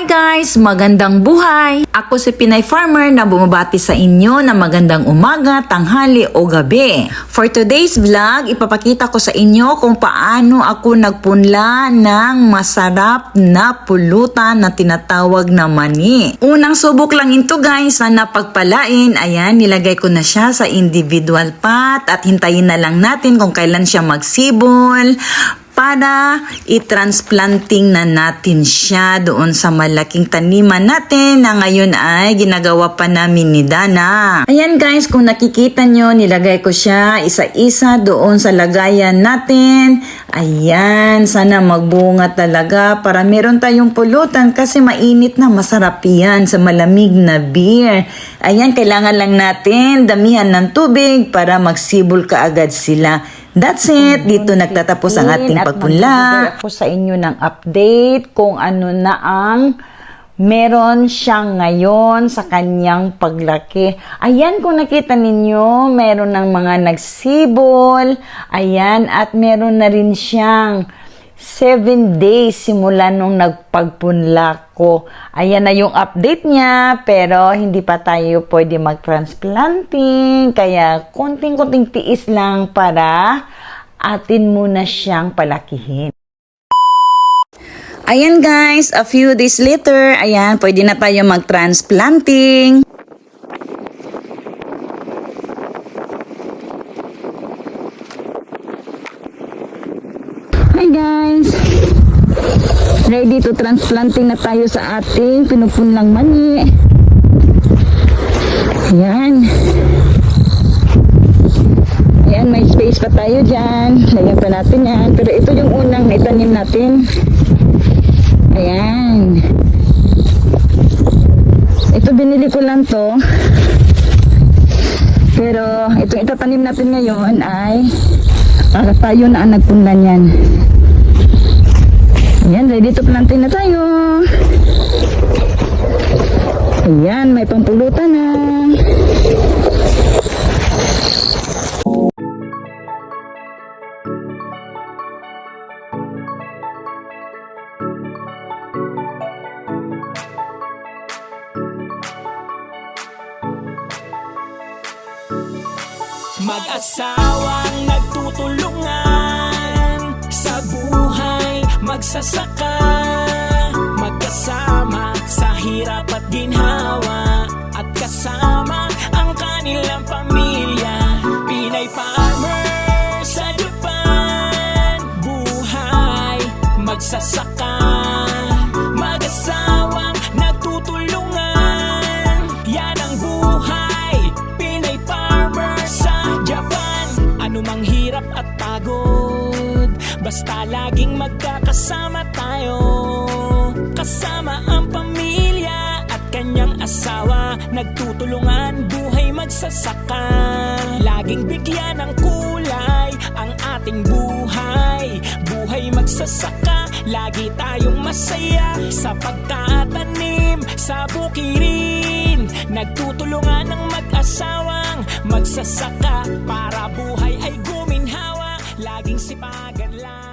Hi guys! Magandang buhay! Ako si Pinay Farmer na bumabati sa inyo na magandang umaga, tanghali o gabi. For today's vlog, ipapakita ko sa inyo kung paano ako nagpunla ng masarap na pulutan na tinatawag na mani. Unang subok lang ito guys, sana pagpalain. Ayan, nilagay ko na siya sa individual pot at hintayin na lang natin kung kailan siya magsibol para i-transplanting na natin siya doon sa malaking taniman natin na ngayon ay ginagawa pa namin ni Dana. Ayan guys, kung nakikita nyo, nilagay ko siya isa-isa doon sa lagayan natin. Ayan, sana magbunga talaga para meron tayong pulutan kasi mainit na masarap yan sa malamig na beer. Ayan, kailangan lang natin damihan ng tubig para magsibol kaagad sila. That's it. Dito nagtatapos ang ating At pagpunla. magbibigay ako sa inyo ng update kung ano na ang meron siya ngayon sa kanyang paglaki. Ayan, kung nakita ninyo, meron ng mga nagsibol. Ayan, at meron na rin siyang 7 days simula nung nagpagpunla ko. Ayan na yung update niya, pero hindi pa tayo pwede mag-transplanting. Kaya konting-konting tiis lang para atin muna siyang palakihin. Ayan guys, a few days later, ayan, pwede na tayo mag-transplanting. Hi guys! Ready to transplanting na tayo sa ating pinupunlang mani. Ayan. Ayan, may space pa tayo dyan. Natin yan. Pero ito yung unang naitanim natin. Ayan. Ito binili ko lang to. Pero itong itatanim natin ngayon ay para tayo na ang nagpunla niyan. Ayan, ready to planting na tayo. Ayan, may pampulutan na. Mag-asawang nagtutulungan Sa buhay magsasaka Magkasama Anumang hirap at pagod. Basta laging magkakasama tayo. Kasama ang pamilya at kanyang asawa. Nagtutulungan buhay magsasaka. Laging bigyan ng kulay ang ating buhay. Buhay magsasaka, lagi tayong masaya. Sa pagtatanim, sa bukirin. Nagtutulungan ng mag-asawang magsasaka Para buhay Laging sipagan lang